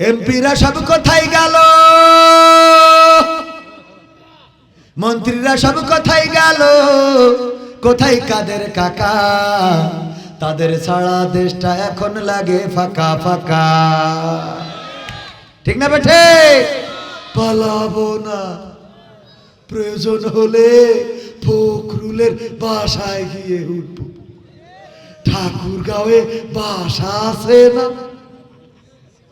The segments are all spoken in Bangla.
এমপিরা সব কোথায় গেল? মন্ত্রীরা সব কোথায় গেল? কোথায় কাদের কাকা? তাদের ছাড়া দেশটা এখন লাগে ফাঁকা ফাঁকা। ঠিক না বেঠে? পালাবো না। প্রয়োজন হলে ফখরুলের বাসায় গিয়ে উঠব। ঠাকুর গাঁয়ে বাসা আছে না?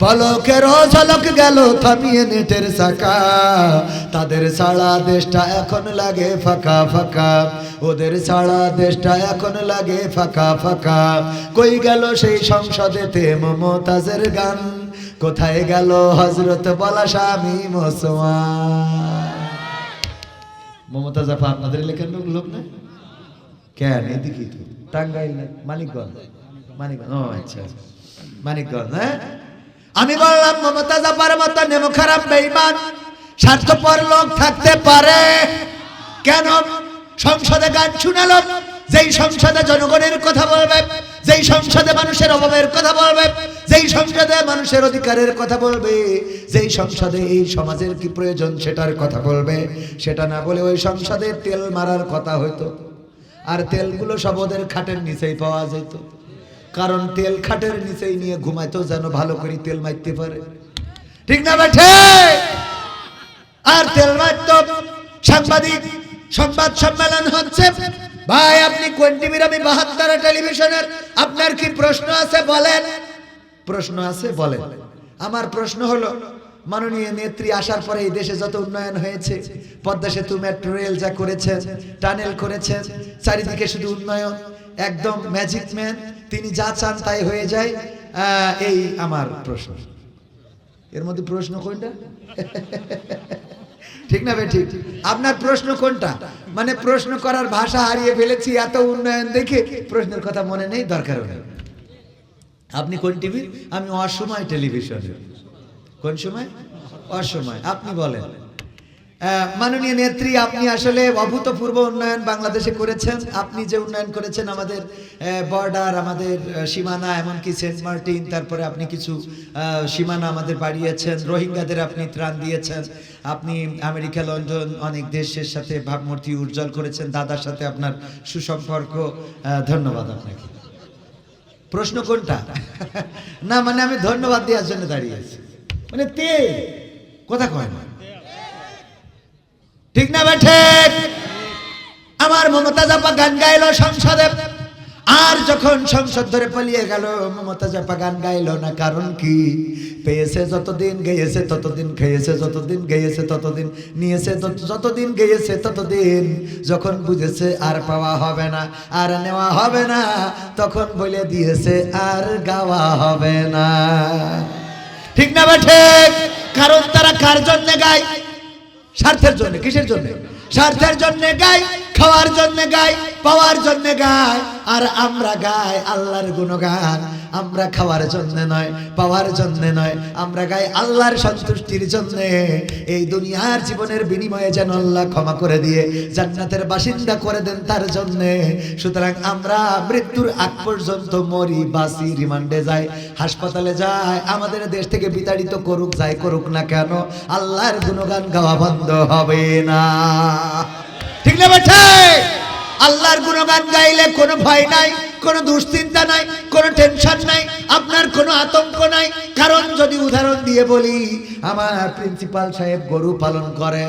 পলকের ঝলক গেল থামিয়ে নেটের সাকা তাদের সারা দেশটা এখন লাগে ফাঁকা ফাঁকা। ওদের সারা দেশটা এখন লাগে ফাঁকা ফাঁকা। কই গেল সেই সংসদেতে মমতাজের গান? কোথায় গেল হজরত বলা স্বামী মুসলমান মমতাজ আপা, আপনাদের এলাকার লোক লোক না কেন? এদিকে তো। টাঙ্গাইল না মানিকগঞ্জ? মানিকগঞ্জ। ও আচ্ছা। মানিকগঞ্জ হ্যাঁ? আমি বললাম মমতা জাপার মতো নেমো খারাপ বেইমান। স্বার্থপর লোক থাকতে পারে। কেন? সংসদে গান শুনালো যেই সংসদে জনগণের কথা বলবে, যেই সংসদে মানুষের অভাবের কথা বলবে, যেই সংসদে মানুষের অধিকারের কথা বলবে, যেই সংসদে এই সমাজের কি প্রয়োজন সেটার কথা বলবে, সেটা না বলে ওই সংসদে তেল মারার কথা হইতো। আর তেলগুলো সব ওদের খাটের নিচেই পাওয়া যেত। কারণ তেল খাটের নিচেই নিয়ে ঘুমাইতো যেন ভালো করে তেল মারতে পারে। ঠিক না বেঠে? আর তেল মারত সাংবাদিক সংবাদ সম্মেলন হচ্ছে। ভাই, আপনি কোন টিভির আমি টেলিভিশনের? আপনার কি প্রশ্ন আছে বলেন? প্রশ্ন আছে বলেন। আমার প্রশ্ন হলো, মাননীয় নেত্রী আসার পরে এই দেশে যত উন্নয়ন হয়েছে, পদ্মা সেতু, মেট্রো, রেল যা করেছে টানেল করেছে চারিদিকে শুধু উন্নয়ন, একদম ম্যাজিক ম্যান তিনি যা চান তাই হয়ে যায়। এই আমার প্রশ্ন। এর মধ্যে প্রশ্ন কোনটা? ঠিক না ভাই ঠিক। আপনার প্রশ্ন কোনটা? মানে প্রশ্ন করার ভাষা হারিয়ে ফেলেছি, এত উন্নয়ন দেখে প্রশ্নের কথা মনে নেই দরকার নেই। আপনি কোন টিভি? আমি অসময় টেলিভিশন। কোন সময়? অসময়। আপনি বলেন। মাননীয় নেত্রী, আপনি আসলে অভূতপূর্ব উন্নয়ন বাংলাদেশে করেছেন। আপনি যে উন্নয়ন করেছেন আমাদের বর্ডার আমাদের সীমানা, এমনকি সেন্ট মার্টিন তারপরে আপনি কিছু সীমানা আমাদের বাড়িয়েছেন। রোহিঙ্গাদের আপনি ত্রাণ দিয়েছেন। আপনি আমেরিকা, লন্ডন, অনেক দেশের সাথে ভাবমূর্তি উজ্জ্বল করেছেন। দাদার সাথে আপনার সুসম্পর্ক ধন্যবাদ আপনাকে। প্রশ্ন কোনটা? না মানে আমি ধন্যবাদ দেওয়ার জন্য দাঁড়িয়ে আছি। মানে তে, কথা কয় না। ঠিক না বেঠে আমার মমতা জাপা গান গাইলো সংসদে। আর যখন সংসদ ধরে পালিয়ে গেল মমতা জাপা গান গাইলো না কারণ কি? পেয়েছে যতদিন গেয়েছে ততদিন, খেয়েছে যতদিন গেয়েছে ততদিন, নিয়েছে যত- যতদিন গেয়েছে ততদিন, যখন বুঝেছে আর পাওয়া হবে না, আর নেওয়া হবে না, তখন বলে দিয়েছে আর গাওয়া হবে না। ঠিক না বেঠে কারণ তারা কার জন্য গায়? স্বার্থের জন্য কিসের জন্য? স্বার্থের জন্য গাই, খাওয়ার জন্য গাই, পাওয়ার জন্য গাই, আর আমরা গাই আল্লাহর গুণগান। আমরা খাওয়ার জন্য নয়, পাওয়ার জন্য নয়, আমরা গাই আল্লাহর সন্তুষ্টির জন্য। এই দুনিয়ার জীবনের বিনিময়ে যেন আল্লাহ ক্ষমা করে দিয়ে জান্নাতের বাসিন্দা করে দেন তার জন্য। সুতরাং আমরা মৃত্যুর আগ পর্যন্ত মরি বাসি রিমান্ডে যাই, হাসপাতালে যাই, আমাদের দেশ থেকে বিতাড়িত করুক, যাই করুক না কেন, আল্লাহর গুণগান গাওয়া বন্ধ হবে না। ঠিক না বেঠে? আল্লাহর গুণগান গাইলে কোনো ভয় নাই, কোনো দুশ্চিন্তা নাই, কোনো টেনশন নাই, আপনার কোনো আতঙ্ক নাই। কারণ যদি উদাহরণ দিয়ে বলি, আমার প্রিন্সিপাল সাহেব গরু পালন করে,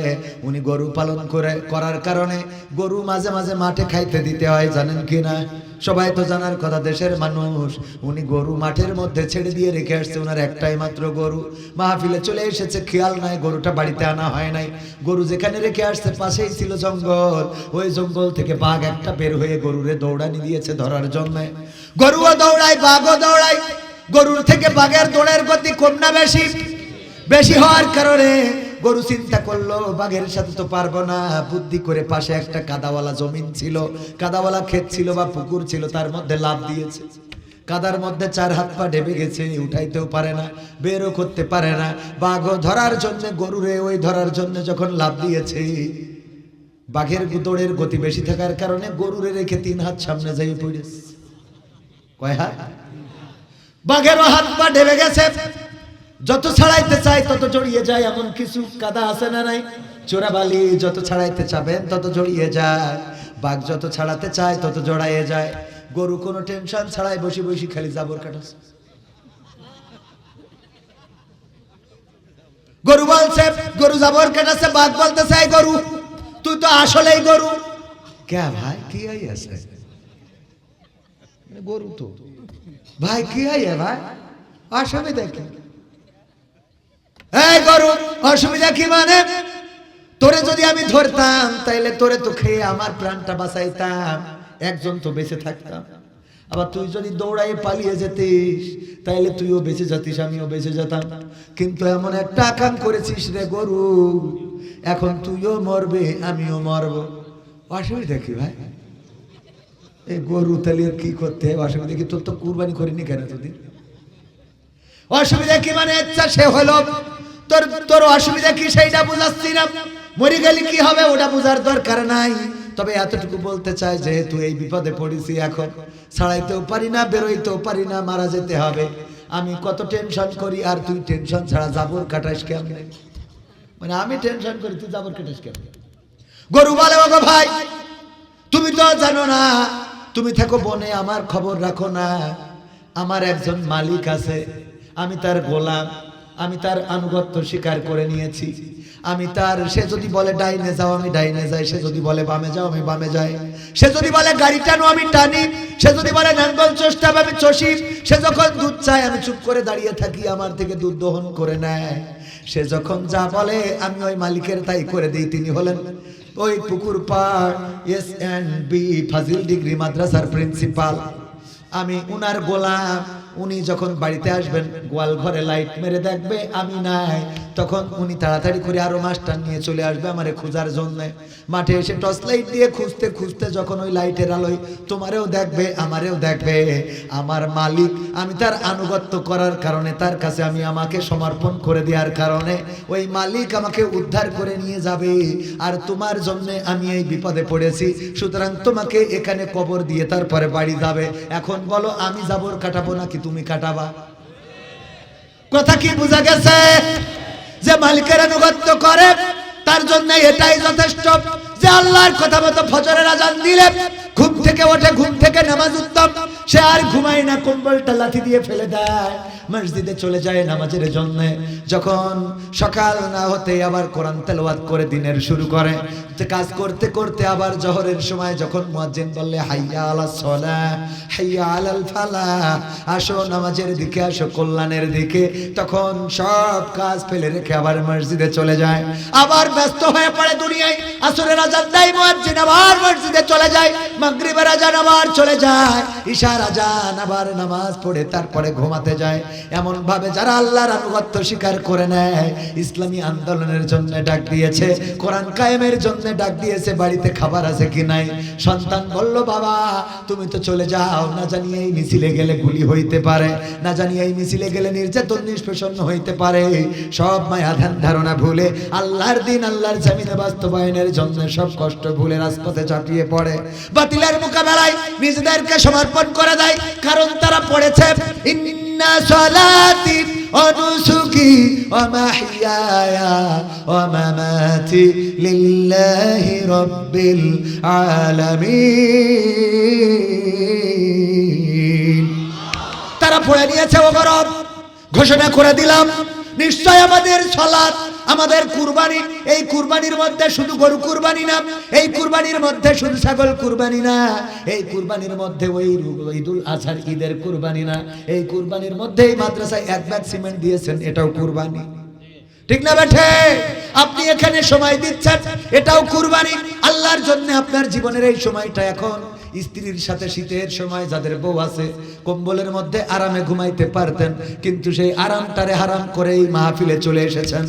উনি গরু পালন করে, করার কারণে গরু মাঝে মাঝে মাঠে খাইতে দিতে হয়, জানেন কি না? সবাই তো জানার কথা, দেশের মানুষ। উনি গরু মাঠের মধ্যে ছেড়ে দিয়ে রেখে আসছে, ওনার একটাই মাত্র গরু। মাহফিলে চলে এসেছে, খেয়াল নাই, গরুটা বাড়িতে আনা হয় নাই। গরু যেখানে রেখে আসছে, পাশেই ছিল জঙ্গল। ওই জঙ্গল থেকে বাঘ একটা বের হয়ে গরুরে দৌড়ানি দিয়েছে ধরার জন্য। গরুও দৌড়ায়, বাঘও দৌড়ায়। গরুর থেকে বাঘের দৌড়ের গতি কম না বেশি? বেশি হওয়ার কারণে গরু চিন্তা করল, বাঘের সাথে তো পারব না। বুদ্ধি করে পাশে একটা কাদাওয়ালা জমিন ছিল। কাদাওয়ালা ক্ষেত ছিল বা পুকুর ছিল, তার মধ্যে লাভ দিয়েছে। কাদার মধ্যে চার হাত পা ডেবে গেছে, উঠাইতেও পারে না, বেরও করতে পারে না। বাঘও ধরার জন্য, গরুরে ওই ধরার জন্য যখন লাভ দিয়েছে, বাঘের দৌড়ের গতি বেশি থাকার কারণে গরুরে রেখে তিন হাত সামনে যাই পড়েছে। কয় হাত? বাঘেরও হাত পা ডেবে গেছে। যত ছাড়াইতে চাই তত জড়িয়ে যায়, এমন কিছু কাদা আছে না নাই? চোরাবালি যত ছাড়াইতে চাবেন তত জড়িয়ে যায়, বাঘ যত ছাড়াতে চায় তত জড়াইয়ে যায়। গরু কোনো টেনশন ছাড়াই বসে বসে খালি জাবর কাটাছে গরু বলছে, গরু জাবর কাটাছে বাঘ বলতেছে, "এই গরু, তুই তো আসলেই গরু। কে ভাই, কি আছে গরু তো। ভাই, কি ভাই? অসুবিধা কি এই গরু, অসুবিধা কি মানে? তোরে যদি আমি ধরতাম, তাইলে তোরে তো খেয়ে আমার প্রাণটা বাঁচাইতাম। একজন তো বেঁচে থাকতাম। আবার তুই যদি দৌড়াই পালিয়ে যেতিস, তাইলে তুইও বেঁচে যেতিস, আমিও বেঁচে যেতাম। কিন্তু এমন একটা আকাম করেছিস রে গরু, এখন তুইও মরবে, আমিও মরব। অসুবিধা কি ভাই? এই গরু তাহলে কি করতে অসুবিধা কি? তোর তো কুরবানি করিনি কেন তোদের অসুবিধা কি মানে? ইচ্ছা সে হলো তোর তোর অসুবিধা কি সেইটা বুঝাচ্ছি না। মরে গেলে কি হবে ওটা বোঝার দরকার নাই। তবে এতটুকু বলতে চাই, যেহেতু এই বিপদে পড়েছি এখন, ছাড়াইতেও পারি না, বেরোইতেও পারি না, মারা যেতে হবে। আমি কত টেনশন করি আর তুই টেনশন ছাড়া জাবর কাটাস কেমনে? মানে আমি টেনশন করি, তুই জাবর কাটাস কেমনে? গরু বলে, ওগো ভাই, তুমি তো জানো না, তুমি থাকো বনে, আমার খবর রাখো না। আমার একজন মালিক আছে, আমি তার গোলাম আমি তার আনুগত্য স্বীকার করে নিয়েছি। আমি তার, সে যদি বলে, ডাইনে যাও, আমি ডাইনে যাই। সে যদি বলে, বামে যাও, আমি বামে যাই। সে যদি বলে, গাড়ি টানো, আমি টানি। সে যদি বলে, নাঙ্গল চষ্টা, আমি চষি। সে যখন দুধ চায়, আমি চুপ করে দাঁড়িয়ে থাকি, আমার থেকে দুধ দহন করে নেয়। সে যখন যা বলে, আমি ওই মালিকের তাই করে দিই, তিনি হলেন ওই পুকুর পাড় S and B Fazil degree মাদ্রাসার প্রিন্সিপাল। আমি উনার গোলাম। উনি যখন বাড়িতে আসবেন, গোয়াল ঘরে লাইট মেরে দেখবে, আমি নাই। তখন উনি তাড়াতাড়ি করে আরও মাস্টার নিয়ে চলে আসবে আমারে খোঁজার জন্য। মাঠে এসে টর্চ লাইট দিয়ে খুঁজতে খুঁজতে যখন ওই লাইটের আলোয় তোমারেও দেখবে, আমারেও দেখবে। আমার মালিক, আমি তার আনুগত্য করার কারণে, তার কাছে আমি আমাকে সমর্পণ করে দেওয়ার কারণে ওই মালিক আমাকে উদ্ধার করে নিয়ে যাবে। আর তোমার জন্য আমি এই বিপদে পড়েছি, সুতরাং তোমাকে এখানে কবর দিয়ে তারপরে বাড়ি যাবে। এখন বলো, আমি যাবর কাটাবো নাকি তুমি কাটাবা? কথা কি বোঝা গেছে? যে মালিকের আনুগত্য করে, তার জন্য এটাই যথেষ্ট। যে আল্লাহর কথা মতো ফজরের আজান দিলে, ঘুম থেকে ওঠে, ঘুম থেকে নামাজ উত্তম, সে আর ঘুমায় না, কম্বলটা লাথি দিয়ে ফেলে দেয়। মসজিদে চলে যায় নামাজের জন্য। যখন সকাল না হতে আবার কোরআন তেলাওয়াত করে দিনের শুরু করে। কাজ করতে করতে আবার জহরের সময় যখন মুয়াজ্জিন বললে, হাইয়া আলা সলা, হাইয়া আলাল ফালা, আসো নামাজের দিকে, আসো কল্যাণের দিকে। তখন সব কাজ ফেলে রেখে আবার মসজিদে চলে যায়। আবার ব্যস্ত হয়ে পড়ে দুনিয়ায়। আসরের আজান দেয়, মুয়াজ্জিন আবার মসজিদে চলে যায়। মাগরিবের আজান আবার চলে যায়। ঈশার আজান আবার নামাজ পড়ে তারপরে ঘুমাতে যায়। এমন ভাবে যারা আল্লাহর আনুগত্য স্বীকার করে নেয়, ইসলামী আন্দোলনের জন্য ডাক দিয়েছে, কোরআন কায়েমের জন্য ডাক দিয়েছে, বাড়িতে খাবার আছে কি নাই? সন্তান বলল, বাবা, তুমি তো চলে যাও, না জানি এই মিছিলে গেলে গুলি হইতে পারে, না জানি এই মিছিলে গেলে নির্যাতন, নিষ্পেষণ হইতে পারে। সব মায়া ধ্যান ধারণা ভুলে আল্লাহর দিন, আল্লাহর জামিনে বাস্তবায়নের জন্য সব কষ্ট ভুলে রাজপথে চাপিয়ে পড়ে। বাতিলের মোকাবেলায় নিজেদেরকে সমর্পণ করে দেয় কারণ তারা পড়েছে ইন্না সলাতি অনুসুকি অমাহিয়ায়া অমামাতি লিল্লাহি রব্বিল আলামিন। তারা পড়ে নিয়েছে ওগরব ঘোষণা করে দিলাম, নিশ্চয় আমাদের সলাত আমাদের কুরবানি, এই কুরবানির মধ্যে শুধু গরু কুরবানি না, এই কুরবানির মধ্যে শুধু ছাগল কুরবানি না, এই কুরবানির মধ্যে ওই ঈদুল আজহার ঈদের কুরবানি না, এই কুরবানির মধ্যে এই মাদ্রাসায় এক ব্যাগ সিমেন্ট দিয়েছেন, এটাও কুরবানি। ঠিক না বেঠে? আপনি এখানে সময় দিচ্ছেন, এটাও কুরবানি। আল্লাহর জন্য আপনার জীবনের এই সময়টা এখন, স্ত্রীর সাথে শীতের সময় যাদের বউ আছে, কম্বলের মধ্যে আরামে ঘুমাইতে পারতেন, কিন্তু সেই আরামটারে হারাম করে এই মাহফিলে চলে এসেছেন।